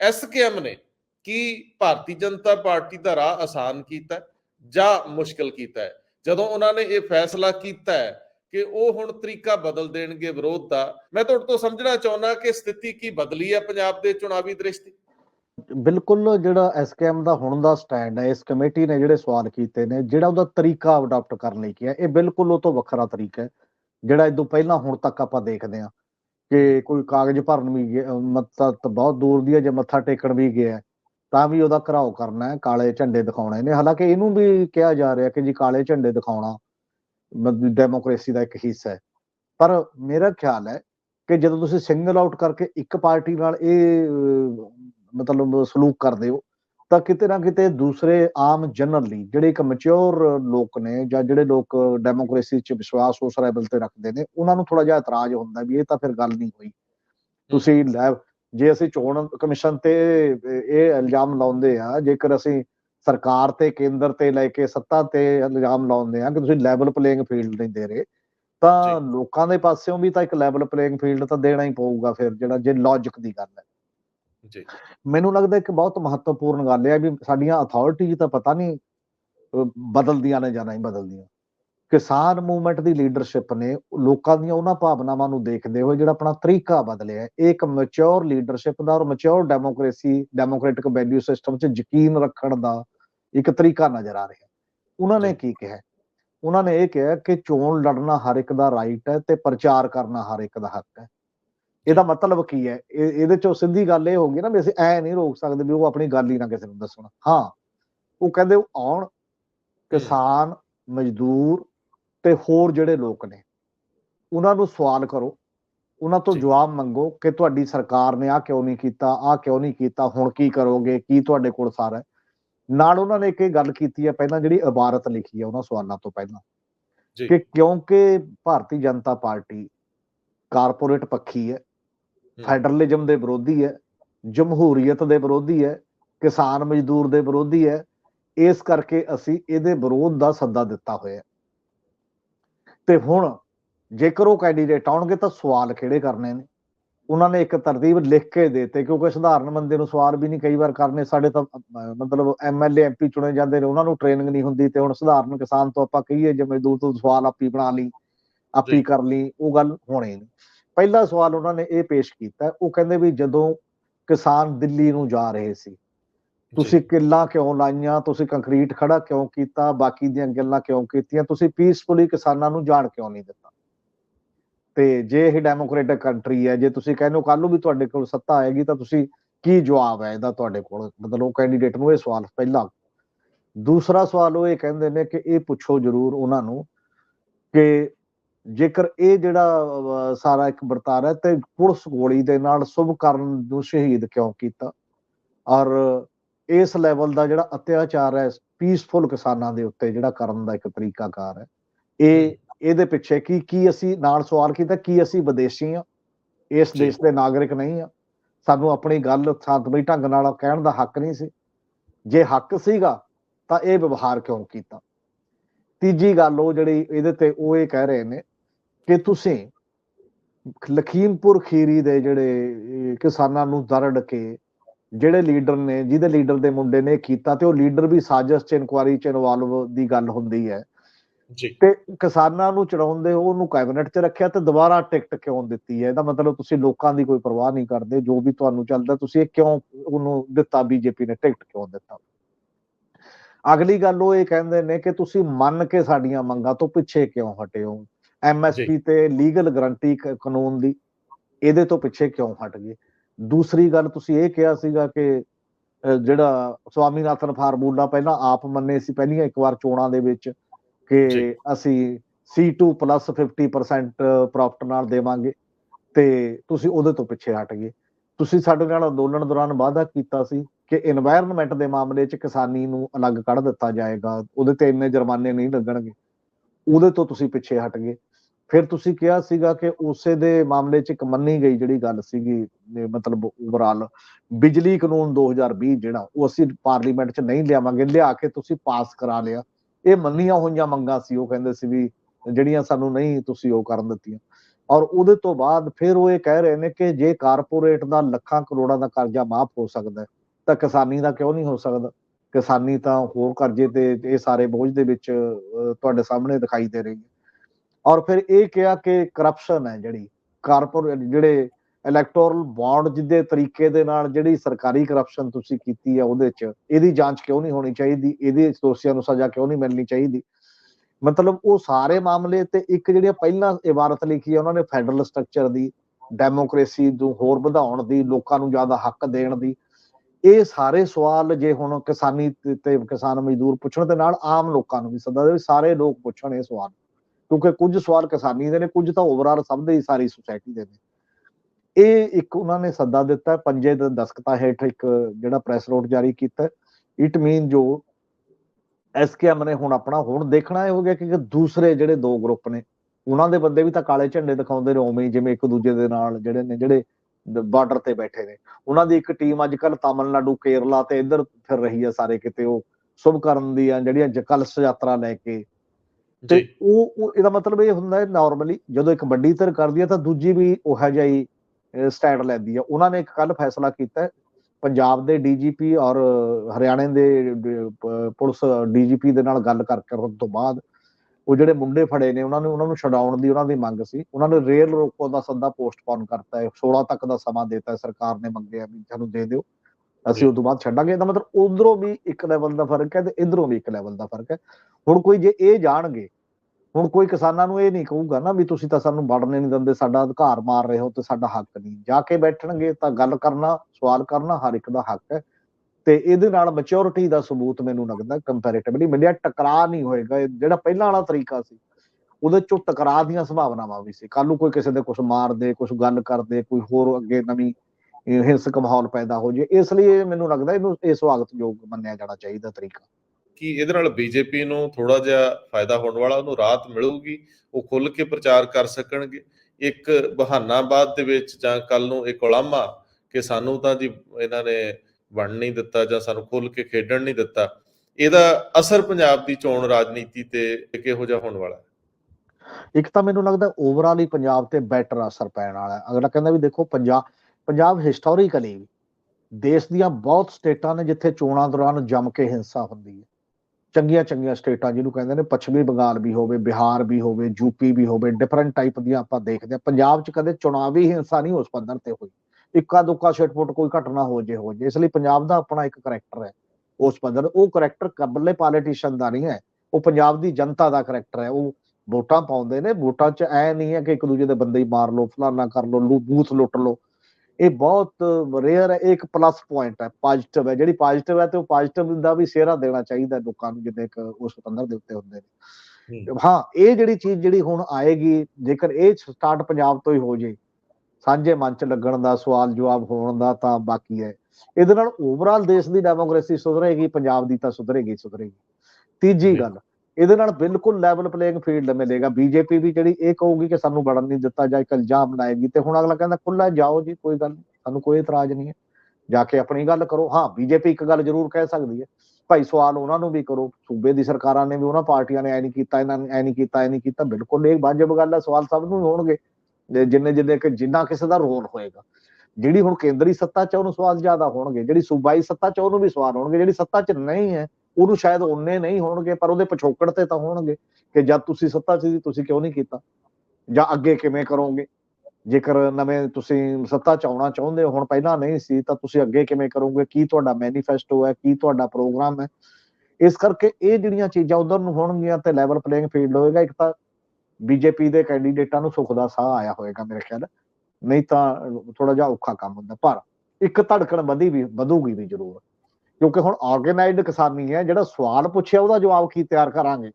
SKM ਨੇ ਕੀ Bharatiya Janata party ਦਾ ਰਾਹ ਆਸਾਨ ਕੀਤਾ ਜਾਂ ਮੁਸ਼ਕਲ ਕੀਤਾ ਹੈ? ਜਦੋਂ ਉਹਨਾਂ ਨੇ ਇਹ ਫੈਸਲਾ ਕੀਤਾ ਹੈ ਕਿ ਉਹ ਹੁਣ ਤਰੀਕਾ ਬਦਲ ਦੇਣਗੇ ਵਿਰੋਧ ਦਾ, ਮੈਂ ਤੁਹਾਡੇ ਤੋਂ ਸਮਝਣਾ ਚਾਹੁੰਦਾ ਕਿ ਸਥਿਤੀ ਕੀ ਬਦਲੀ ਹੈ ਪੰਜਾਬ ਦੇ ਚੁਣਾਵੀ ਦ੍ਰਿਸ਼ ਦੀ ਬਿਲਕੁਲ, ਜਿਹੜਾ ਐਸਕੇਐਮ ਦਾ ਹੁਣ ਦਾ ਸਟੈਂਡ ਹੈ, ਇਸ ਕਮੇਟੀ ਨੇ ਜਿਹੜੇ ਸਵਾਲ ਕੀਤੇ ਨੇ, ਜਿਹੜਾ ਉਹਦਾ ਤਰੀਕਾ ਅਡਾਪਟ ਕਰਨ ਲਈ ਕਿਹਾ, ਇਹ ਬਿਲਕੁਲ ਉਹ ਤੋਂ ਵੱਖਰਾ ਤਰੀਕਾ ਹੈ, ਜਿਹੜਾ ਇਦੋਂ ਪਹਿਲਾਂ ਹੁਣ ਤੱਕ ਆਪਾਂ ਦੇਖਦੇ ਹਾਂ। ਕਿ ਕੋਈ ਕਾਗਜ਼ ਭਰਨ ਵੀ ਗਿਆ ਮੱਥਾ ਬਹੁਤ ਦੂਰ ਦੀ ਹੈ ਜੇ ਮੱਥਾ ਟੇਕਣ ਵੀ ਗਿਆ, ਤਾਂ ਵੀ ਉਹਦਾ ਘਰਾਓ ਕਰਨਾ ਹੈ, ਕਾਲੇ ਝੰਡੇ ਦਿਖਾਉਣੇ ਨੇ। ਹਾਲਾਂਕਿ ਇਹਨੂੰ ਵੀ ਕਿਹਾ ਜਾ ਰਿਹਾ ਕਿ ਜੀ ਕਾਲੇ ਝੰਡੇ ਦਿਖਾਉਣਾ ਡੈਮੋਕ੍ਰੇਸੀ ਦਾ ਇੱਕ ਹਿੱਸਾ ਹੈ। ਪਰ ਮੇਰਾ ਖਿਆਲ ਹੈ ਕਿ ਜਦੋਂ ਤੁਸੀਂ ਸਿੰਗਲ ਆਊਟ ਕਰਕੇ ਇੱਕ ਪਾਰਟੀ ਨਾਲ ਇਹ ਮਤਲਬ ਸਲੂਕ ਕਰਦੇ ਹੋ ਤਾਂ ਕਿਤੇ ਨਾ ਕਿਤੇ ਦੂਸਰੇ ਆਮ ਜਨਰਲੀ ਜਿਹੜੇ ਇੱਕ ਮੈਚੁਰ ਲੋਕ ਨੇ ਜਾਂ ਜਿਹੜੇ ਲੋਕ ਡੈਮੋਕ੍ਰੇਸੀ 'ਚ ਵਿਸ਼ਵਾਸ ਉਸ ਲੈਵਲ ਤੇ ਰੱਖਦੇ ਨੇ ਉਹਨਾਂ ਨੂੰ ਥੋੜਾ ਜਿਹਾ ਇਤਰਾਜ਼ ਹੁੰਦਾ ਵੀ ਇਹ ਤਾਂ ਫਿਰ ਗੱਲ ਨਹੀਂ ਹੋਈ। ਤੁਸੀਂ ਲੈ ਜੇ ਅਸੀਂ ਚੋਣ ਕਮਿਸ਼ਨ ਤੇ ਇਹ ਇਲਜ਼ਾਮ ਲਾਉਂਦੇ ਆ ਜੇਕਰ ਅਸੀਂ ਸਰਕਾਰ ਤੇ ਕੇਂਦਰ ਤੇ ਲੈ ਕੇ ਸੱਤਾ ਤੇ ਇਲਜ਼ਾਮ ਲਾਉਂਦੇ ਆ ਕਿ ਤੁਸੀਂ ਲੈਵਲ ਪਲੇਇੰਗ ਫੀਲਡ ਨਹੀਂ ਦੇ ਰਹੇ ਤਾਂ। ਲੋਕਾਂ ਦੇ ਪਾਸਿਓਂ ਵੀ ਤਾਂ ਇੱਕ ਲੈਵਲ ਪਲੇਇੰਗ ਫੀਲਡ ਤਾਂ ਦੇਣਾ ਹੀ ਪਊਗਾ ਫਿਰ ਜਿਹੜਾ ਜੇ ਲੌਜੀਕ ਦੀ ਗੱਲ ਹੈ। ਜੀ ਮੈਨੂੰ ਲੱਗਦਾ ਇੱਕ ਬਹੁਤ ਮਹੱਤਵਪੂਰਨ ਗੱਲ ਹੈ ਵੀ ਸਾਡੀਆਂ ਅਥਾਰਟੀਜ਼ ਤਾਂ ਪਤਾ ਨਹੀਂ ਬਦਲਦੀਆਂ ਨੇ ਜਾਂ ਨਹੀਂ ਬਦਲਦੀਆਂ। ਕਿਸਾਨ ਮੂਵਮੈਂਟ ਦੀ ਲੀਡਰਸ਼ਿਪ ਨੇ ਲੋਕਾਂ ਦੀਆਂ ਉਹਨਾਂ ਭਾਵਨਾਵਾਂ ਨੂੰ ਦੇਖਦੇ ਹੋਏ ਜਿਹੜਾ ਆਪਣਾ ਤਰੀਕਾ ਬਦਲਿਆ ਹੈ ਇਹ ਇੱਕ ਮੈਚੁਰ ਲੀਡਰਸ਼ਿਪ ਦਾ ਔਰ mature democracy democratic value system 'ਚ ਯਕੀਨ ਰੱਖਣ ਦਾ ਇੱਕ ਤਰੀਕਾ ਨਜ਼ਰ ਆ ਰਿਹਾ ਉਹਨਾਂ ਨੇ। ਕੀ ਕਿਹਾ ਉਹਨਾਂ ਨੇ ਇਹ ਕਿਹਾ ਕਿ ਚੋਣ ਲੜਨਾ ਹਰ ਇੱਕ ਦਾ ਰਾਈਟ ਹੈ ਤੇ ਪ੍ਰਚਾਰ ਕਰਨਾ ਹਰ ਇੱਕ ਦਾ ਹੱਕ ਹੈ। ਇਹਦਾ ਮਤਲਬ ਕੀ ਹੈ ਇਹ- ਇਹਦੇ ਚੋਂ ਸਿੱਧੀ ਗੱਲ ਇਹ ਹੋ ਗਈ ਨਾ ਵੀ ਅਸੀਂ ਐ ਨਹੀਂ ਰੋਕ ਸਕਦੇ ਵੀ ਉਹ ਆਪਣੀ ਗੱਲ ਹੀ ਨਾ ਕਿਸੇ ਨੂੰ ਦੱਸਣ ਹਾਂ ਉਹ ਕਹਿੰਦੇ ਉਹ ਆਉਣ ਕਿਸਾਨ ਮਜ਼ਦੂਰ ਤੇ ਹੋਰ ਜਿਹੜੇ ਲੋਕ ਨੇ ਉਹਨਾਂ ਨੂੰ ਸਵਾਲ ਕਰੋ ਉਹਨਾਂ ਤੋਂ। ਜਵਾਬ ਮੰਗੋ ਕਿ ਤੁਹਾਡੀ ਸਰਕਾਰ ਨੇ ਆ ਕਿਉਂ ਨਹੀਂ ਕੀਤਾ ਆ ਕਿਉਂ ਨਹੀਂ ਕੀਤਾ ਹੁਣ ਕੀ ਕਰੋਗੇ ਕੀ ਤੁਹਾਡੇ ਕੋਲ ਸਾਰਾ ਨਾਲ ਉਹਨਾਂ ਨੇ ਇੱਕ ਇਹ ਗੱਲ ਕੀਤੀ ਹੈ ਪਹਿਲਾਂ ਜਿਹੜੀ ਇਬਾਰਤ ਲਿਖੀ ਹੈ ਉਹਨਾਂ ਸਵਾਲਾਂ ਤੋਂ ਪਹਿਲਾਂ ਜੀ। ਕਿ ਕਿਉਂਕਿ ਭਾਰਤੀ ਜਨਤਾ ਪਾਰਟੀ ਕਾਰਪੋਰੇਟ ਪੱਖੀ ਹੈ। ਫੈਡਰਲਿਜ਼ਮ ਦੇ ਵਿਰੋਧੀ ਹੈ ਜਮਹੂਰੀਅਤ ਦੇ ਵਿਰੋਧੀ ਹੈ ਕਿਸਾਨ ਮਜ਼ਦੂਰ ਦੇ ਵਿਰੋਧੀ ਹੈ ਇਸ ਕਰਕੇ ਅਸੀਂ ਇਹਦੇ ਵਿਰੋਧ ਦਾ ਸੱਦਾ ਦਿੱਤਾ ਹੋਇਆ। ਤੇ ਹੁਣ ਜੇਕਰ ਉਹ ਕੈਂਡੀਡੇਟ ਆਉਣਗੇ ਤਾਂ ਸਵਾਲ ਕਿਹੜੇ ਕਰਨੇ ਨੇ ਉਹਨਾਂ ਨੇ ਇੱਕ ਤਰਤੀਬ ਲਿਖ ਕੇ ਦੇਤੇ ਕਿਉਂਕਿ ਸਧਾਰਨ ਬੰਦੇ ਨੂੰ ਸਵਾਲ ਵੀ ਨਹੀਂ ਕਈ ਵਾਰ ਕਰਨੇ ਸਾਡੇ ਤਾਂ ਮਤਲਬ ਐਮਐਲਏ ਐਮਪੀ ਚੁਣੇ ਜਾਂਦੇ ਨੇ ਉਹਨਾਂ ਨੂੰ ਟ੍ਰੇਨਿੰਗ ਨਹੀਂ ਹੁੰਦੀ ਤੇ ਹੁਣ ਸਧਾਰਨ ਕਿਸਾਨ ਤੋਂ ਆਪਾਂ ਕਹੀਏ ਜੇ ਮਜ਼ਦੂਰ ਤੋਂ ਸਵਾਲ ਆਪੀ ਬਣਾ ਲਈ ਆਪੀ। ਕਰ ਲਈ ਉਹ ਗੱਲ ਹੋਣੀ ਨਹੀਂ ਪਹਿਲਾ ਸਵਾਲ ਉਹਨਾਂ ਨੇ ਇਹ ਪੇਸ਼ ਕੀਤਾ ਉਹ ਕਹਿੰਦੇ ਵੀ ਜਦੋਂ ਕਿਸਾਨ ਦਿੱਲੀ ਨੂੰ ਜਾ ਰਹੇ ਸੀ ਤੁਸੀਂ ਕਿੱਲਾਂ ਕਿਉਂ ਲਾਈਆਂ ਤੁਸੀਂ ਕੰਕਰੀਟ ਖੜਾ ਕਿਉਂ ਕੀਤਾ ਬਾਕੀ ਦੀਆਂ ਗੱਲਾਂ ਕਿਉਂ ਕੀਤੀਆਂ ਤੁਸੀਂ ਪੀਸਫੁਲੀ ਕਿਸਾਨਾਂ ਨੂੰ ਜਾਣ ਕਿਉਂ ਨਹੀਂ ਦਿੱਤਾ? ਤੇ ਜੇ ਇਹ ਡੈਮੋਕ੍ਰੇਟਿਕ ਕੰਟਰੀ ਹੈ ਜੇ ਤੁਸੀਂ ਕਹਿੰਦੇ ਹੋ ਕੱਲ ਨੂੰ ਵੀ ਤੁਹਾਡੇ ਕੋਲ ਸੱਤਾ ਆਏਗੀ ਤਾਂ ਤੁਸੀਂ ਕੀ ਜਵਾਬ ਹੈ ਇਹਦਾ ਤੁਹਾਡੇ ਕੋਲ? ਮਤਲਬ ਉਹ ਕੈਂਡੀਡੇਟ ਨੂੰ ਇਹ ਸਵਾਲ ਪਹਿਲਾ। ਦੂਸਰਾ ਸਵਾਲ ਉਹ ਇਹ ਕਹਿੰਦੇ ਨੇ ਕਿ ਇਹ ਪੁੱਛੋ ਜ਼ਰੂਰ ਉਹਨਾਂ ਨੂੰ ਕਿ ਜੇਕਰ ਇਹ ਜਿਹੜਾ ਸਾਰਾ ਇੱਕ ਵਰਤਾਰਾ ਹੈ ਤੇ ਪੁਲਿਸ ਗੋਲੀ ਦੇ ਨਾਲ ਸੁਭਕਰਨ ਨੂੰ ਸ਼ਹੀਦ ਕਿਉਂ ਕੀਤਾ? ਔਰ ਇਸ ਲੈਵਲ ਦਾ ਜਿਹੜਾ ਅਤਿਆਚਾਰ ਹੈ ਪੀਸਫੁਲ ਕਿਸਾਨਾਂ ਦੇ ਉੱਤੇ ਜਿਹੜਾ ਕਰਨ ਦਾ ਇੱਕ ਤਰੀਕਾਕਾਰ ਹੈ ਇਹ ਇਹਦੇ ਪਿੱਛੇ ਕੀ ਕੀ ਅਸੀਂ ਨਾਲ ਸਵਾਲ ਕੀਤਾ ਕੀ ਅਸੀਂ ਵਿਦੇਸ਼ੀ ਆ ਇਸ। ਦੇਸ਼ ਦੇ ਨਾਗਰਿਕ ਨਹੀਂ ਆ ਸਾਨੂੰ ਆਪਣੀ ਗੱਲ ਸ਼ਾਂਤਮਈ ਢੰਗ ਨਾਲ ਕਹਿਣ ਦਾ ਹੱਕ ਨਹੀਂ ਸੀ। ਜੇ ਹੱਕ ਸੀਗਾ ਤਾਂ ਇਹ ਵਿਵਹਾਰ ਕਿਉਂ ਕੀਤਾ? ਤੀਜੀ ਗੱਲ ਉਹ ਜਿਹੜੀ ਇਹਦੇ ਤੇ ਉਹ ਇਹ ਕਹਿ ਰਹੇ ਨੇ ਕਿ ਤੁਸੀਂ ਲਖੀਮਪੁਰ ਖੀਰੀ ਦੇ ਜਿਹੜੇ ਕਿਸਾਨਾਂ ਨੂੰ ਦਰੜ ਕੇ ਜਿਹੜੇ ਲੀਡਰ ਨੇ ਜਿਹਦੇ ਲੀਡਰ ਦੇ ਮੁੰਡੇ ਨੇ ਕੀਤਾ ਤੇ ਉਹ ਲੀਡਰ ਵੀ ਸਾਜ਼ਿਸ਼ ਚ ਇਨਕੁਆਰੀ ਚ ਇਨਵੋਲਵ ਦੀ ਗੱਲ ਹੁੰਦੀ ਹੈ। ਜੀ। ਤੇ ਕਿਸਾਨਾਂ ਨੂੰ ਚੜਾਉਂਦੇ ਹੋ ਉਹਨੂੰ ਕੈਬਨਿਟ 'ਚ ਰੱਖਿਆ ਤੇ ਦੁਬਾਰਾ ਟਿਕਟ ਕਿਉਂ ਦਿੱਤੀ ਹੈ? ਇਹਦਾ ਮਤਲਬ ਤੁਸੀਂ ਲੋਕਾਂ ਦੀ ਕੋਈ ਪਰਵਾਹ ਨਹੀਂ ਕਰਦੇ ਜੋ ਵੀ ਤੁਹਾਨੂੰ ਚੱਲਦਾ ਤੁਸੀਂ ਇਹ ਕਿਉਂ ਉਹਨੂੰ ਦਿੱਤਾ? ਬੀਜੇਪੀ ਨੇ ਟਿਕਟ ਕਿਉਂ ਦਿੱਤਾ? ਅਗਲੀ ਗੱਲ ਉਹ ਇਹ ਕਹਿੰਦੇ ਨੇ ਕਿ ਤੁਸੀਂ ਮੰਨ ਕੇ ਸਾਡੀਆਂ ਮੰਗਾਂ ਤੋਂ ਪਿੱਛੇ ਕਿਉਂ ਹਟੇ ਹੋ? ਐਮਐਸਪੀ ਤੇ ਲੀਗਲ ਗਰੰਟੀ ਕਾਨੂੰਨ ਦੀ ਇਹਦੇ ਤੋਂ ਪਿੱਛੇ ਕਿਉਂ ਹਟ ਗਏ? ਦੂਸਰੀ ਗੱਲ ਤੁਸੀਂ ਇਹ ਕਿਹਾ ਸੀਗਾ ਕਿ ਜਿਹੜਾ ਸਵਾਮੀਨਾਥਨ ਫਾਰਮੂਲਾ ਪਹਿਲਾਂ ਆਪ ਮੰਨੇ ਸੀ ਪਹਿਲੀਆਂ ਇੱਕ ਵਾਰ ਚੋਣਾਂ ਦੇ ਵਿੱਚ ਕਿ ਅਸੀਂ C2 50% ਪ੍ਰੋਫਿਟ ਨਾਲ ਦੇਵਾਂਗੇ ਤੇ ਤੁਸੀਂ ਉਹਦੇ ਤੋਂ ਪਿੱਛੇ ਹਟ ਗਏ। ਤੁਸੀਂ ਸਾਡੇ ਨਾਲ ਅੰਦੋਲਨ ਦੌਰਾਨ ਵਾਅਦਾ ਕੀਤਾ ਸੀ ਕਿ এনवायरमेंट ਦੇ ਮਾਮਲੇ 'ਚ ਕਿਸਾਨੀ ਨੂੰ ਅਲੱਗ ਕੱਢ ਦਿੱਤਾ ਜਾਏਗਾ ਉਹਦੇ ਤੇ ਇੰਨੇ ਜੁਰਮਾਨੇ ਨਹੀਂ ਲੱਗਣਗੇ। ਉਹਦੇ ਤੋਂ ਤੁਸੀਂ ਪਿੱਛੇ ਹਟ ਗਏ। ਫਿਰ ਤੁਸੀਂ ਕਿਹਾ ਸੀਗਾ ਕਿ ਉਸੇ ਦੇ ਮਾਮਲੇ 'ਚ ਇੱਕ ਮੰਨੀ ਗਈ ਜਿਹੜੀ ਗੱਲ ਸੀਗੀ ਮਤਲਬ ਓਵਰਆਲ ਬਿਜਲੀ ਕਾਨੂੰਨ 2020 ਜਿਹੜਾ, ਉਹ ਅਸੀਂ ਪਾਰਲੀਮੈਂਟ 'ਚ ਨਹੀਂ ਲਿਆਵਾਂਗੇ, ਲਿਆ ਕੇ ਤੁਸੀਂ ਪਾਸ ਕਰਾ ਲਿਆ। ਇਹ ਮੰਨੀਆਂ ਹੋਈਆਂ ਮੰਗਾਂ ਸੀ, ਉਹ ਕਹਿੰਦੇ ਸੀ ਵੀ ਜਿਹੜੀਆਂ ਸਾਨੂੰ ਨਹੀਂ ਤੁਸੀਂ ਉਹ ਕਰਨ ਦਿੱਤੀਆਂ। ਔਰ ਉਹਦੇ ਤੋਂ ਬਾਅਦ ਫਿਰ ਉਹ ਇਹ ਕਹਿ ਰਹੇ ਨੇ ਕਿ ਜੇ ਕਾਰਪੋਰੇਟ ਦਾ ਲੱਖਾਂ ਕਰੋੜਾਂ ਦਾ ਕਰਜ਼ਾ ਮਾਫ ਹੋ ਸਕਦਾ ਤਾਂ ਕਿਸਾਨੀ ਦਾ ਕਿਉਂ ਨਹੀਂ ਹੋ ਸਕਦਾ? ਕਿਸਾਨੀ ਤਾਂ ਹੋਰ ਕਰਜ਼ੇ ਤੇ ਇਹ ਸਾਰੇ ਬੋਝ ਦੇ ਵਿੱਚ ਤੁਹਾਡੇ ਸਾਹਮਣੇ ਦਿਖਾਈ ਦੇ ਰਹੀ ਹੈ। ਔਰ ਫਿਰ ਇਹ ਕਿਹਾ ਕਿ ਕਰਪਸ਼ਨ ਹੈ ਜਿਹੜੀ ਕਾਰਪੋਰੇਟ ਜਿਹੜੇ ਇਲੈਕਟੋਰਲ ਬੌਂਡ ਜਿਹਦੇ ਤਰੀਕੇ ਦੇ ਨਾਲ ਜਿਹੜੀ ਸਰਕਾਰੀ ਕਰਪਸ਼ਨ ਤੁਸੀਂ ਕੀਤੀ ਹੈ ਉਹਦੇ 'ਚ, ਇਹਦੀ ਜਾਂਚ ਕਿਉਂ ਨਹੀਂ ਹੋਣੀ ਚਾਹੀਦੀ? ਇਹਦੇ ਦੋਸ਼ੀਆਂ ਨੂੰ ਸਜ਼ਾ ਕਿਉਂ ਨਹੀਂ ਮਿਲਣੀ ਚਾਹੀਦੀ? ਮਤਲਬ ਉਹ ਸਾਰੇ ਮਾਮਲੇ ਤੇ ਇੱਕ ਜਿਹੜੀ ਪਹਿਲਾਂ ਇਬਾਰਤ ਲਿਖੀ ਹੈ, ਉਹਨਾਂ ਨੇ ਫੈਡਰਲ ਸਟਰਕਚਰ ਦੀ ਡੈਮੋਕ੍ਰੇਸੀ ਨੂੰ ਹੋਰ ਵਧਾਉਣ ਦੀ, ਲੋਕਾਂ ਨੂੰ ਜ਼ਿਆਦਾ ਹੱਕ ਦੇਣ ਦੀ, ਇਹ ਸਾਰੇ ਸਵਾਲ ਜੇ ਹੁਣ ਕਿਸਾਨੀ ਤੇ- ਕਿਸਾਨ ਮਜ਼ਦੂਰ ਪੁੱਛਣ ਦੇ ਨਾਲ ਆਮ ਲੋਕਾਂ ਨੂੰ ਵੀ ਸੱਦਾ ਦੇ ਸਾਰੇ ਲੋਕ ਪੁੱਛਣ ਇਹ ਸਵਾਲ। ਕਿਉਂਕਿ ਕੁਝ ਸਵਾਲ ਕਿਸਾਨੀ ਦੇ ਨੇ, ਕੁਝ ਤਾਂ ਓਵਰਆਲ ਸਭ ਦੇ ਹੀ ਸਾਰੀ ਸੁਸਾਇਟੀ ਦੇ ਨੇ। ਇਹ ਇੱਕ ਉਹਨਾਂ ਨੇ ਸੱਦਾ ਦਿੱਤਾ, ਪੰਜੇ ਦੇ ਦਸਕਤਾ ਹੇਠ ਇੱਕ ਜਿਹੜਾ ਪ੍ਰੈਸ ਨੋਟ ਜਾਰੀ ਕੀਤਾ। ਇਟ ਮੀਨ ਜੋ ਐਸਕੇਐਮ ਨੇ ਹੁਣ ਆਪਣਾ, ਹੁਣ ਦੇਖਣਾ ਇਹ ਹੋ ਗਿਆ ਕਿ ਦੂਸਰੇ ਜਿਹੜੇ ਦੋ ਗਰੁੱਪ ਨੇ, ਉਹਨਾਂ ਦੇ ਬੰਦੇ ਵੀ ਤਾਂ ਕਾਲੇ ਝੰਡੇ ਦਿਖਾਉਂਦੇ ਨੇ ਉਵੇਂ ਜਿਵੇਂ ਇੱਕ ਦੂਜੇ ਦੇ ਨਾਲ ਜਿਹੜੇ ਨੇ, ਜਿਹੜੇ ਬਾਰਡਰ ਤੇ ਬੈਠੇ ਨੇ। ਉਹਨਾਂ ਦੀ ਇੱਕ ਟੀਮ ਅੱਜ ਕੱਲ ਤਾਮਿਲਨਾਡੂ, ਕੇਰਲਾ ਤੇ ਇੱਧਰ ਫਿਰ ਰਹੀ ਹੈ ਸਾਰੇ ਕਿਤੇ ਉਹ ਸ਼ੁਭ ਕਰਨ ਦੀਆਂ ਜਿਹੜੀਆਂ ਕਲਸ਼ ਯਾਤਰਾ ਲੈ ਕੇ ਤੇ ਉਹ ਇਹਦਾ ਮਤਲਬ ਇਹ ਹੁੰਦਾ ਹੈ ਨਾਰਮਲੀ ਜਦੋਂ ਇੱਕ ਵੱਡੀ ਧਿਰ ਕਰਦੀ ਹੈ ਤਾਂ ਦੂਜੀ ਵੀ ਉਹ ਜਿਹਾ ਹੀ ਸਟੈਂਡ ਲੈਂਦੀ ਹੈ। ਉਹਨਾਂ ਨੇ ਇੱਕ ਕੱਲ ਫੈਸਲਾ ਕੀਤਾ ਪੰਜਾਬ ਦੇ ਡੀਜੀਪੀ ਔਰ ਹਰਿਆਣੇ ਦੇ ਪੁਲਿਸ ਡੀਜੀਪੀ ਦੇ ਨਾਲ ਗੱਲ ਕਰ ਕਰਨ ਤੋਂ ਬਾਅਦ ਉਹ ਜਿਹੜੇ ਮੁੰਡੇ ਫੜੇ ਨੇ ਉਹਨਾਂ ਨੂੰ ਉਹਨਾਂ ਨੂੰ ਛਡਾਉਣ ਦੀ ਉਹਨਾਂ ਦੀ ਮੰਗ ਸੀ। ਉਹਨਾਂ ਨੇ ਰੇਲ ਰੋਕੋ ਦਾ ਸੱਦਾ ਪੋਸਟਪੋਨ ਕਰਤਾ ਹੈ 16 ਤੱਕ ਦਾ ਸਮਾਂ ਦਿੱਤਾ ਹੈ ਸਰਕਾਰ ਨੇ ਮੰਗਿਆ ਵੀ ਸਾਨੂੰ ਦੇ ਦਿਓ। ਅਸੀਂ ਉਸ ਤੋਂ ਬਾਅਦ ਛੱਡਾਂਗੇ ਇਹਦਾ ਮਤਲਬ ਉਧਰੋਂ ਵੀ ਇੱਕ ਲੈਵਲ ਦਾ ਫ਼ਰਕ ਹੈ ਤੇ ਇਧਰੋਂ ਵੀ ਇੱਕ ਲੈਵਲ ਦਾ ਫ਼ਰਕ ਹੈ। ਹੁਣ ਕੋਈ ਜੇ ਇਹ ਜਾਣਗੇ ਹੁਣ ਕੋਈ ਕਿਸਾਨਾਂ ਨੂੰ ਇਹ ਨਹੀਂ ਕਹੂਗਾ ਨਾ ਵੀ ਤੁਸੀਂ ਤਾਂ ਸਾਨੂੰ ਵੜਨੇ ਨਹੀਂ ਦਿੰਦੇ ਸਾਡਾ ਅਧਿਕਾਰ ਮਾਰ ਰਹੇ ਹੋ ਤੇ ਸਾਡਾ ਹੱਕ ਨਹੀਂ। ਜਾ ਕੇ ਬੈਠਣਗੇ ਤਾਂ ਗੱਲ ਕਰਨਾ ਸਵਾਲ ਕਰਨਾ ਹਰ ਇੱਕ ਦਾ ਹੱਕ ਹੈ। ਤੇ ਇਹਦੇ ਨਾਲ ਮੈਚਿਓਰਿਟੀ ਦਾ ਸਬੂਤ ਮੈਨੂੰ ਲੱਗਦਾ ਕੰਪੈਰੀਟਿਵਲੀ ਮਿਲਿਆ ਟਕਰਾਅ ਨਹੀਂ ਹੋਏਗਾ ਜਿਹੜਾ ਪਹਿਲਾਂ ਵਾਲਾ ਤਰੀਕਾ ਸੀ ਉਹਦੇ ਚੋਂ ਟਕਰਾਅ ਦੀਆਂ ਸੰਭਾਵਨਾਵਾਂ ਵੀ ਸੀ। ਕੱਲ ਨੂੰ ਕੋਈ ਕਿਸੇ ਦੇ ਕੁਝ ਮਾਰ ਦੇ ਕੁਝ ਗੱਲ ਕਰਦੇ ਕੋਈ ਹੋਰ ਅੱਗੇ ਨਵੀਂ ਹਿੰਸਕ ਮਾਹੌਲ ਪੈਦਾ ਹੋ ਜੇ ਇਸ ਲਈ ਮੈਨੂੰ ਲੱਗਦਾ ਇਹਨੂੰ ਇਹ ਸਵਾਗਤਯੋਗ ਮੰਨਿਆ ਜਾਣਾ ਚਾਹੀਦਾ ਤਰੀਕਾ। ਕਿ ਇਹਦੇ ਨਾਲ ਬੀਜੇਪੀ ਨੂੰ ਥੋੜਾ ਜਿਹਾ ਫਾਇਦਾ ਹੋਣ ਵਾਲਾ ਉਹਨੂੰ ਰਾਹਤ ਮਿਲੂਗੀ ਉਹ ਖੁੱਲ ਕੇ ਪ੍ਰਚਾਰ ਕਰ ਸਕਣਗੇ? ਇੱਕ ਬਹਾਨਾ ਬਾਅਦ ਦੇ ਵਿੱਚ ਜਾਂ ਕੱਲ ਨੂੰ ਇੱਕ ਉਲਾਮਾ ਕਿ ਸਾਨੂੰ ਤਾਂ ਜੀ ਇਹਨਾਂ ਨੇ ਵੰਡ ਨਹੀਂ ਦਿੱਤਾ ਜਾਂ ਸਾਨੂੰ ਖੁੱਲ ਕੇ ਖੇਡਣ ਨਹੀਂ ਦਿੱਤਾ ਇਹਦਾ ਅਸਰ ਪੰਜਾਬ ਦੀ ਚੋਣ ਰਾਜਨੀਤੀ ਤੇ ਕਿਹੋ ਜਿਹਾ ਹੋਣ ਵਾਲਾ? ਇੱਕ ਤਾਂ ਮੈਨੂੰ ਲੱਗਦਾ ਓਵਰਆਲ ਹੀ ਪੰਜਾਬ ਤੇ ਬੈਟਰ ਅਸਰ ਪੈਣ ਵਾਲਾ ਅਗਲਾ ਕਹਿੰਦਾ ਵੀ ਦੇਖੋ ਪੰਜਾਬ ਪੰਜਾਬ ਹਿਸਟੋਰੀਕਲੀ ਦੇਸ਼ ਦੀਆਂ ਬਹੁਤ ਸਟੇਟਾਂ ਨੇ ਜਿੱਥੇ ਚੋਣਾਂ ਦੌਰਾਨ ਜੰਮ ਕੇ ਹਿੰਸਾ ਹੁੰਦੀ ਹੈ। ਚੰਗੀਆਂ ਚੰਗੀਆਂ ਸਟੇਟਾਂ ਜਿਹਨੂੰ ਕਹਿੰਦੇ ਨੇ, ਪੱਛਮੀ ਬੰਗਾਲ ਵੀ ਹੋਵੇ, ਬਿਹਾਰ ਵੀ ਹੋਵੇ ਯੂਪੀ ਵੀ ਹੋਵੇ ਡਿਫਰੈਂਟ ਟਾਈਪ ਦੀਆਂ ਆਪਾਂ ਦੇਖਦੇ ਹਾਂ। ਪੰਜਾਬ 'ਚ ਕਦੇ ਚੁਣਾਵੀ ਹਿੰਸਾ ਨਹੀਂ ਉਸ ਪੱਧਰ ਤੇ ਹੋਈ। ਇੱਕਾ ਦੁੱਕਾ ਛਿਟਪੁੱਟ ਕੋਈ ਘਟਨਾ ਹੋ ਜੇ ਹੋ ਜੇ। ਇਸ ਲਈ ਪੰਜਾਬ ਦਾ ਆਪਣਾ ਇੱਕ ਕਰੈਕਟਰ ਹੈ ਉਸ ਪੱਧਰ। ਉਹ ਕਰੈਕਟਰ ਕੱਬਲੇ ਪੋਲੀਟੀਸ਼ੀਅਨ ਦਾ ਨਹੀਂ ਹੈ। ਉਹ ਪੰਜਾਬ ਦੀ ਜਨਤਾ ਦਾ ਕਰੈਕਟਰ ਹੈ। ਉਹ ਵੋਟਾਂ ਪਾਉਂਦੇ ਨੇ। ਵੋਟਾਂ 'ਚ ਐ ਨਹੀਂ ਹੈ ਕਿ ਇੱਕ ਦੂਜੇ ਦੇ ਬੰਦੇ ਹੀ ਮਾਰ ਲਓ, ਫਲਾਨਾ ਕਰ ਲਓ, ਲੂ, ਬੂਥ ਲੁੱਟ ਲਓ। ਇਹ ਬਹੁਤ ਰੇਅਰ ਹੈ ਇਹ ਇੱਕ ਪਲੱਸ ਪੁਆਇੰਟ ਹੈ ਪੋਜ਼ਿਟਿਵ ਹੈ। ਜਿਹੜੀ ਪੋਜ਼ਿਟਿਵ ਹੈ ਤੇ ਉਹ ਪੋਜ਼ਿਟਿਵ ਦਾ ਵੀ ਸਿਹਰਾ ਦੇਣਾ ਚਾਹੀਦਾ ਲੋਕਾਂ ਨੂੰ ਜਿੰਨੇ ਕੁ ਉਸ ਪੱਧਰ ਦੇ ਉੱਤੇ ਹੁੰਦੇ ਨੇ। ਹਾਂ। ਇਹ ਜਿਹੜੀ ਚੀਜ਼ ਜਿਹੜੀ ਹੁਣ ਆਏਗੀ ਜੇਕਰ ਇਹ ਸਟਾਰਟ ਪੰਜਾਬ ਤੋਂ ਹੀ ਹੋ ਜੇ ਸਾਂਝੇ ਮੰਚ ਲੱਗਣ ਦਾ ਸਵਾਲ ਜਵਾਬ ਹੋਣ ਦਾ ਤਾਂ ਬਾਕੀ ਹੈ। ਇਹਦੇ ਨਾਲ ਓਵਰਆਲ ਦੇਸ਼ ਦੀ ਡੈਮੋਕ੍ਰੇਸੀ ਸੁਧਰੇਗੀ ਪੰਜਾਬ ਦੀ ਤਾਂ ਸੁਧਰੇਗੀ ਸੁਧਰੇਗੀ। ਤੀਜੀ। ਗੱਲ ਇਹਦੇ ਨਾਲ ਬਿਲਕੁਲ ਲੈਵਲ ਪਲੇਇੰਗ ਫੀਲਡ ਮਿਲੇਗਾ। ਬੀਜੇਪੀ ਵੀ ਜਿਹੜੀ ਇਹ ਕਹੂਗੀ ਕਿ ਸਾਨੂੰ ਬੜਨ ਨਹੀਂ ਦਿੱਤਾ ਜਾਂ ਇੱਕ ਇਲਜ਼ਾਮ ਲਾਏਗੀ ਤੇ ਹੁਣ ਅਗਲਾ ਕਹਿੰਦਾ ਖੁੱਲਾ ਜਾਓ ਜੀ, ਕੋਈ ਗੱਲ ਨਹੀਂ, ਸਾਨੂੰ ਕੋਈ ਇਤਰਾਜ਼ ਨਹੀਂ ਹੈ। ਜਾ ਕੇ ਆਪਣੀ ਗੱਲ ਕਰੋ। ਹਾਂ ਬੀਜੇਪੀ ਇੱਕ ਗੱਲ ਜ਼ਰੂਰ ਕਹਿ ਸਕਦੀ ਹੈ, ਭਾਈ ਸਵਾਲ ਉਹਨਾਂ ਨੂੰ ਵੀ ਕਰੋ, ਸੂਬੇ ਦੀ ਸਰਕਾਰਾਂ ਨੇ ਵੀ ਉਹਨਾਂ ਪਾਰਟੀਆਂ ਨੇ ਐ ਨਹੀਂ ਕੀਤਾ, ਇਹਨਾਂ ਨੇ ਐ ਨਹੀਂ ਕੀਤਾ, ਐ ਨਹੀਂ ਕੀਤਾ। ਬਿਲਕੁਲ ਇਹ ਵਾਜਬ ਗੱਲ ਹੈ, ਸਵਾਲ ਸਭ ਨੂੰ ਹੋਣਗੇ। ਜਿੰਨੇ ਜਿੰਨੇ ਕਿ ਜਿੰਨਾ ਕਿਸੇ ਦਾ ਰੋਲ ਹੋਏਗਾ। ਜਿਹੜੀ ਹੁਣ ਕੇਂਦਰੀ ਸੱਤਾ ਚ ਉਹਨੂੰ ਸਵਾਲ ਜ਼ਿਆਦਾ ਹੋਣਗੇ। ਜਿਹੜੀ ਸੂਬਾਈ ਸੱਤਾ ਚ ਉਹਨੂੰ ਵੀ ਸਵਾਲ ਹੋਣਗੇ। ਜਿਹੜੀ ਸੱਤਾ ਚ ਨਹੀਂ ਹੈ ਉਹਨੂੰ ਸ਼ਾਇਦ ਉਹਨੇ ਨਹੀਂ ਹੋਣਗੇ, ਪਰ ਉਹਦੇ ਪਿਛੋਕੜ ਤੇ ਤਾਂ ਹੋਣਗੇ ਕਿ ਜਦ ਤੁਸੀਂ ਸੱਤਾ ਚ ਸੀ, ਤੁਸੀਂ ਕਿਉਂ ਨਹੀਂ ਕੀਤਾ? ਜਾਂ ਅੱਗੇ ਕਿਵੇਂ ਕਰੋਗੇ? ਜੇਕਰ ਨਵੇਂ ਤੁਸੀਂ ਸੱਤਾ ਚ ਆਉਣਾ ਚਾਹੁੰਦੇ ਹੋ, ਹੁਣ ਪਹਿਲਾਂ ਨਹੀਂ ਸੀ, ਤਾਂ ਤੁਸੀਂ ਅੱਗੇ ਕਿਵੇਂ ਕਰੋਗੇ? ਕੀ ਤੁਹਾਡਾ ਮੈਨੀਫੈਸਟੋ ਹੈ? ਕੀ ਤੁਹਾਡਾ ਪ੍ਰੋਗਰਾਮ ਹੈ? ਇਸ ਕਰਕੇ ਇਹ ਜਿਹੜੀਆਂ ਚੀਜ਼ਾਂ ਉਧਰ ਨੂੰ ਹੋਣਗੀਆਂ ਤੇ ਲੈਵਲ ਪਲੇਇੰਗ ਫੀਲਡ ਹੋਏਗਾ, ਇੱਕ ਤਾਂ ਬੀਜੇਪੀ ਦੇ ਕੈਂਡੀਡੇਟਾਂ ਨੂੰ ਸੁੱਖ ਦਾ ਸਾਹ ਆਇਆ ਹੋਏਗਾ ਮੇਰੇ ਖਿਆਲ ਨਹੀਂ ਤਾਂ ਥੋੜਾ ਜਿਹਾ ਔਖਾ ਕੰਮ ਹੁੰਦਾ। ਪਰ ਇੱਕ ਧੜਕਣ ਵਧੀ ਵੀ, ਵਧੂਗੀ ਵੀ ਜ਼ਰੂਰ। ਕਿਉਂਕਿ ਹੁਣ ਆਰਗੇਨਾਈਜ਼ਡ ਕਿਸਾਨੀ ਹੈ ਜਿਹੜਾ ਸਵਾਲ ਪੁੱਛਿਆ ਉਹਦਾ ਜਵਾਬ ਕੀ ਤਿਆਰ ਕਰਾਂਗੇ।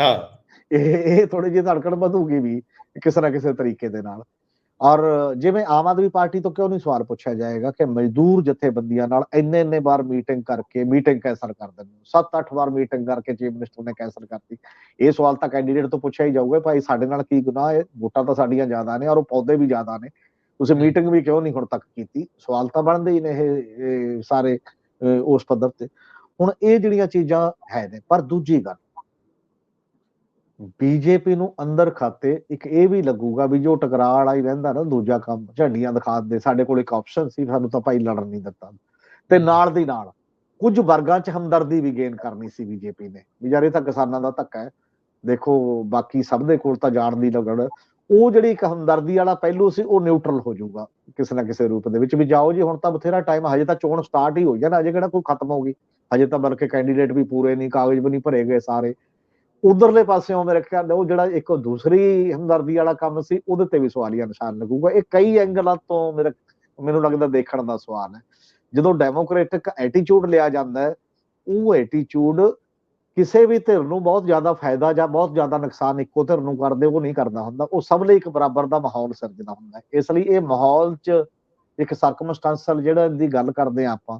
ਹਾਂ। ਇਹ ਇਹ ਥੋੜੀ ਜਿਹੀ ਧੜਕਣ ਵਧੂਗੀ ਵੀ ਕਿਸੇ ਨਾ ਕਿਸੇ ਤਰੀਕੇ ਦੇ ਨਾਲ। ਔਰ ਜਿਵੇਂ ਆਮ ਆਦਮੀ ਪਾਰਟੀ ਤੋਂ ਕਿਉਂ ਨਹੀਂ ਸਵਾਲ ਪੁੱਛਿਆ ਜਾਏਗਾ ਕਿ ਮਜ਼ਦੂਰ ਜਥੇਬੰਦੀਆਂ ਨਾਲ ਇੰਨੇ ਇੰਨੇ ਵਾਰ ਮੀਟਿੰਗ ਕਰਕੇ ਮੀਟਿੰਗ ਕੈਂਸਲ ਕਰ ਦਿੰਦੇ ਹੋ 7-8 ਵਾਰ ਮੀਟਿੰਗ ਕਰਕੇ ਚੀਫ ਮਿਨਿਸਟਰ ਨੇ ਕੈਂਸਲ ਕਰਤੀ। ਇਹ ਸਵਾਲ ਤਾਂ ਕੈਂਡੀਡੇਟ ਤੋਂ ਪੁੱਛਿਆ ਹੀ ਜਾਊਗਾ ਭਾਈ ਸਾਡੇ ਨਾਲ ਕੀ ਗੁਨਾਹ ਹੈ? ਵੋਟਾਂ ਤਾਂ ਸਾਡੀਆਂ ਜ਼ਿਆਦਾ ਨੇ ਔਰ ਉਹ ਪੌਦੇ ਵੀ ਜ਼ਿਆਦਾ ਨੇ। ਤੁਸੀਂ। ਮੀਟਿੰਗ ਵੀ ਕਿਉਂ ਨਹੀਂ ਹੁਣ ਤੱਕ ਕੀਤੀ? ਸਵਾਲ ਤਾਂ ਬਣਦੇ ਹੀ ਨੇ ਇਹ ਸਾਰੇ ਉਸ ਪੱਧਰ ਤੇ। ਹੁਣ ਇਹ ਜਿਹੜੀਆਂ ਚੀਜ਼ਾਂ ਹੈ ਨੇ ਪਰ ਦੂਜੀ ਗੱਲ ਬੀਜੇਪੀ ਨੂੰ ਅੰਦਰ ਖਾਤੇ ਇੱਕ ਇਹ ਵੀ ਲੱਗੂਗਾ ਵੀ ਜੋ ਟਕਰਾਅ ਵਾਲਾ ਹੀ ਰਹਿੰਦਾ ਨਾ ਦੂਜਾ ਕੰਮ ਝੰਡੀਆਂ ਦਿਖਾ ਦੇ ਸਾਡੇ ਕੋਲ ਇੱਕ ਆਪਸ਼ਨ ਸੀ ਸਾਨੂੰ ਤਾਂ ਭਾਈ ਲੜਨ ਨਹੀਂ ਦਿੱਤਾ। ਤੇ ਨਾਲ ਦੀ ਨਾਲ ਕੁਝ ਵਰਗਾਂ 'ਚ ਹਮਦਰਦੀ ਵੀ ਗੇਨ ਕਰਨੀ ਸੀ ਬੀਜੇਪੀ ਨੇ। ਵੀ ਯਾਰ ਇਹ ਤਾਂ ਕਿਸਾਨਾਂ ਦਾ ਧੱਕਾ ਹੈ। ਦੇਖੋ ਬਾਕੀ ਸਭ ਦੇ ਕੋਲ ਤਾਂ ਜਾਣ ਦੀ ਲਗੜ ਉਹ ਜਿਹੜੀ ਇੱਕ ਹਮਦਰਦੀ ਵਾਲਾ ਪਹਿਲੂ ਸੀ, ਉਹ ਨਿਊਟਰਲ ਹੋ ਜਾਊਗਾ ਕਿਸੇ ਨਾ ਕਿਸੇ ਰੂਪ ਦੇ ਵਿੱਚ ਵੀ ਜਾਓ ਜੀ, ਹੁਣ ਤਾਂ ਬਥੇਰਾ ਟਾਈਮ ਹਜੇ ਤਾਂ ਚੋਣ ਸਟਾਰਟ ਹੀ ਹੋਈ ਹੈ ਨਾ ਕਿਹੜਾ ਕੋਈ ਖਤਮ ਹੋ ਗਈ ਹਜੇ ਤਾਂ ਬਲਕਿ ਕੈਂਡੀਡੇਟ ਵੀ ਪੂਰੇ ਨਹੀਂ, ਕਾਗਜ਼ ਵੀ ਨਹੀਂ ਭਰੇ ਗਏ ਸਾਰੇ। ਉਧਰਲੇ ਪਾਸਿਓਂ ਮੇਰੇ ਖਿਆਲ ਨਾਲ ਉਹ ਜਿਹੜਾ ਇੱਕ ਦੂਸਰੀ ਹਮਦਰਦੀ ਵਾਲਾ ਕੰਮ ਸੀ, ਉਹਦੇ ਤੇ ਵੀ ਸਵਾਲੀਆ ਨਿਸ਼ਾਨ ਲੱਗੂਗਾ। ਇਹ ਕਈ ਐਂਗਲਾਂ ਤੋਂ ਮੇਰੇ, ਮੈਨੂੰ ਲੱਗਦਾ ਦੇਖਣ ਦਾ ਸਵਾਲ ਹੈ। ਜਦੋਂ ਡੈਮੋਕ੍ਰੈਟਿਕ ਐਟੀਟਿਊਡ ਲਿਆ ਜਾਂਦਾ ਹੈ, ਉਹ ਐਟੀਟਿਊਡ ਕਿਸੇ ਵੀ ਧਿਰ ਨੂੰ ਬਹੁਤ ਜ਼ਿਆਦਾ ਫਾਇਦਾ ਜਾਂ ਬਹੁਤ ਜ਼ਿਆਦਾ ਨੁਕਸਾਨ ਇੱਕੋ ਧਿਰ ਨੂੰ ਕਰਦੇ, ਉਹ ਨਹੀਂ ਕਰਦਾ ਹੁੰਦਾ। ਉਹ ਸਭ ਲਈ ਇੱਕ ਬਰਾਬਰ ਦਾ ਮਾਹੌਲ ਸਿਰਜਣਾ ਹੁੰਦਾ ਇਸ ਲਈ ਇਹ ਮਾਹੌਲ 'ਚ ਇੱਕ ਸਰਕਮਸਟੈਂਸਲ ਜਿਹੜਾ ਦੀ ਗੱਲ ਕਰਦੇ ਆ ਆਪਾਂ,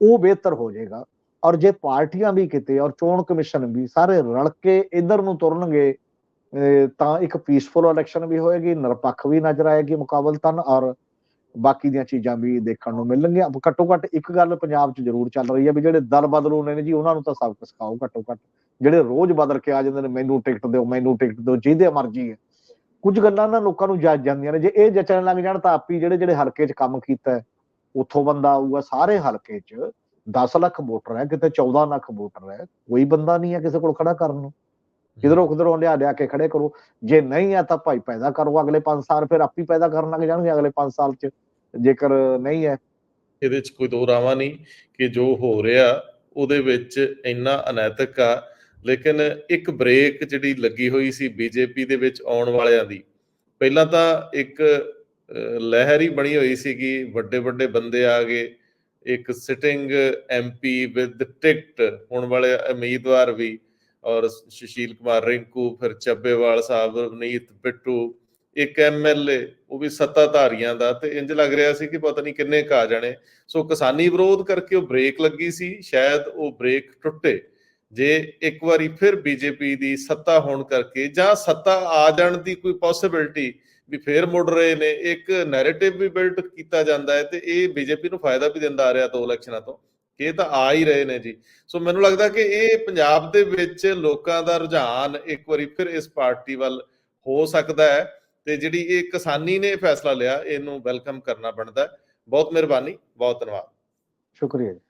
ਉਹ ਬਿਹਤਰ ਹੋ ਜਾਏਗਾ। ਔਰ ਜੇ ਪਾਰਟੀਆਂ ਵੀ ਕਿਤੇ ਔਰ ਚੋਣ ਕਮਿਸ਼ਨ ਵੀ ਸਾਰੇ ਰਲ ਕੇ ਇਧਰ ਨੂੰ ਤੁਰਨਗੇ ਤਾਂ ਇੱਕ ਪੀਸਫੁਲ ਇਲੈਕਸ਼ਨ ਵੀ ਹੋਏਗੀ, ਨਿਰਪੱਖ ਵੀ ਨਜ਼ਰ ਆਏਗੀ ਮੁਕਾਬਲਤਨ ਔਰ ਬਾਕੀ ਦੀਆਂ ਚੀਜ਼ਾਂ ਵੀ ਦੇਖਣ ਨੂੰ ਮਿਲਣਗੀਆਂ। ਘੱਟੋ ਘੱਟ ਇੱਕ ਗੱਲ ਪੰਜਾਬ 'ਚ ਜ਼ਰੂਰ ਚੱਲ ਰਹੀ ਹੈ ਵੀ ਜਿਹੜੇ ਦਲ ਬਦਲੂ ਨੇ ਜੀ, ਉਹਨਾਂ ਨੂੰ ਤਾਂ ਸਬਕ ਸਿਖਾਓ ਘੱਟੋ ਘੱਟ ਜਿਹੜੇ ਰੋਜ਼ ਬਦਲ ਕੇ ਆ ਜਾਂਦੇ ਨੇ, ਮੈਨੂੰ ਟਿਕਟ ਦਿਓ, ਮੈਨੂੰ ਟਿਕਟ ਦਿਓ, ਜਿਹਦੇ ਮਰਜ਼ੀ ਹੈ। ਕੁਝ ਗੱਲਾਂ ਨਾ ਲੋਕਾਂ ਨੂੰ ਜੱਜ ਜਾਂਦੀਆਂ ਨੇ। ਜੇ ਇਹ ਜੱਚਣ ਲੱਗ ਜਾਣ ਤਾਂ ਆਪੀ ਜਿਹੜੇ ਜਿਹੜੇ ਹਲਕੇ 'ਚ ਕੰਮ ਕੀਤਾ ਉੱਥੋਂ ਬੰਦਾ ਆਊਗਾ ਸਾਰੇ ਹਲਕੇ 'ਚ 10 ਲੱਖ ਵੋਟਰ ਹੈ, ਕਿਤੇ 14 ਲੱਖ ਵੋਟਰ ਹੈ, ਕੋਈ ਬੰਦਾ ਨਹੀਂ ਹੈ ਕਿਸੇ ਕੋਲ ਖੜਾ ਕਰਨ ਨੂੰ। ਕਿਧਰੋਂ ਕਿਧਰੋਂ ਲਿਆ ਲਿਆ ਕੇ ਖੜੇ ਕਰੋ। ਜੇ ਨਹੀਂ ਹੈ ਤਾਂ ਭਾਈ ਪੈਦਾ ਕਰੋ, ਅਗਲੇ 5 ਸਾਲ ਫਿਰ ਆਪੀ ਪੈਦਾ ਕਰਨ ਲੱਗ ਜਾਣਗੇ ਅਗਲੇ 5 ਸਾਲ 'ਚ। ਜੇਕਰ ਨਹੀਂ ਹੈ। ਇਹਦੇ 'ਚ ਕੋਈ ਦੋ ਰਾਵਾਂ ਨਹੀਂ ਕਿ ਜੋ ਹੋ ਰਿਹਾ, ਉਹਦੇ ਵਿੱਚ ਇੰਨਾ ਅਨੈਤਿਕ ਆ। ਲੇਕਿਨ ਇੱਕ ਬ੍ਰੇਕ ਜਿਹੜੀ ਲੱਗੀ ਹੋਈ ਸੀ ਬੀਜੇਪੀ ਦੇ ਵਿੱਚ ਆਉਣ ਵਾਲਿਆਂ ਦੀ, ਪਹਿਲਾਂ ਤਾਂ ਇੱਕ ਲਹਿਰ ਹੀ ਬਣੀ ਹੋਈ ਸੀਗੀ, ਵੱਡੇ ਵੱਡੇ ਬੰਦੇ ਆ ਗਏ, ਇੱਕ ਸਿਟਿੰਗ ਐਮਪੀ ਵਿਦ ਟਿਕਟ ਹੋਣ ਵਾਲੇ ਉਮੀਦਵਾਰ ਵੀ, ਔਰ ਸੁਸ਼ੀਲ ਕੁਮਾਰ ਰਿੰਕੂ, ਫਿਰ ਚੱਬੇਵਾਲ ਸਾਹਿਬ, ਰਵਨੀਤ ਬਿੱਟੂ ਇੱਕ ਐਮਐਲਏ ਉਹ ਵੀ ਸੱਤਾਧਾਰੀਆਂ ਦਾ, ਤੇ ਇੰਜ ਲੱਗ ਰਿਹਾ ਸੀ ਕਿ ਪਤਾ ਨਹੀਂ ਕਿੰਨੇ ਕਾ ਜਾਣੇ। ਸੋ ਕਿਸਾਨੀ ਵਿਰੋਧ ਕਰਕੇ ਉਹ ਬ੍ਰੇਕ ਲੱਗੀ ਸੀ, ਸ਼ਾਇਦ ਉਹ ਬ੍ਰੇਕ ਟੁੱਟੇ। ਜੇ ਇੱਕ ਵਾਰੀ ਫਿਰ ਬੀਜੇਪੀ ਦੀ ਸੱਤਾ ਹੋਣ ਕਰਕੇ, ਜਾਂ ਸੱਤਾ ਆ ਜਾਣ ਦੀ ਕੋਈ ਪੋਸਿਬਿਲਿਟੀ ਵੀ ਫੇਰ ਮੁੜ ਰਹੇ ਨੇ, ਇੱਕ ਨੈਰੇਟਿਵ ਵੀ ਬਿਲਡ ਕੀਤਾ ਜਾਂਦਾ ਹੈ, ਤੇ ਇਹ ਬੀਜੇਪੀ ਨੂੰ ਫਾਇਦਾ ਵੀ ਦਿੰਦਾ ਆ ਰਿਹਾ ਦੋ ਇਲੈਕਸ਼ਨਾਂ ਤੋਂ। ਕਿ ਇਹ ਤਾਂ ਆ ਹੀ ਰਹੇ ਨੇ ਜੀ। ਸੋ ਮੈਨੂੰ ਲੱਗਦਾ ਕਿ ਇਹ ਪੰਜਾਬ ਦੇ ਵਿੱਚ ਲੋਕਾਂ ਦਾ ਰੁਝਾਨ ਇੱਕ ਵਾਰੀ ਫਿਰ ਇਸ ਪਾਰਟੀ ਵੱਲ ਹੋ ਸਕਦਾ ਹੈ। ਤੇ ਜਿਹੜੀ ਇਹ ਕਿਸਾਨੀ ਨੇ ਫੈਸਲਾ ਲਿਆ, ਇਹਨੂੰ ਵੈਲਕਮ ਕਰਨਾ ਬਣਦਾ ਬਹੁਤ ਮਿਹਰਬਾਨੀ, ਬਹੁਤ ਧੰਨਵਾਦ। ਸ਼ੁਕਰੀਆ ਜੀ।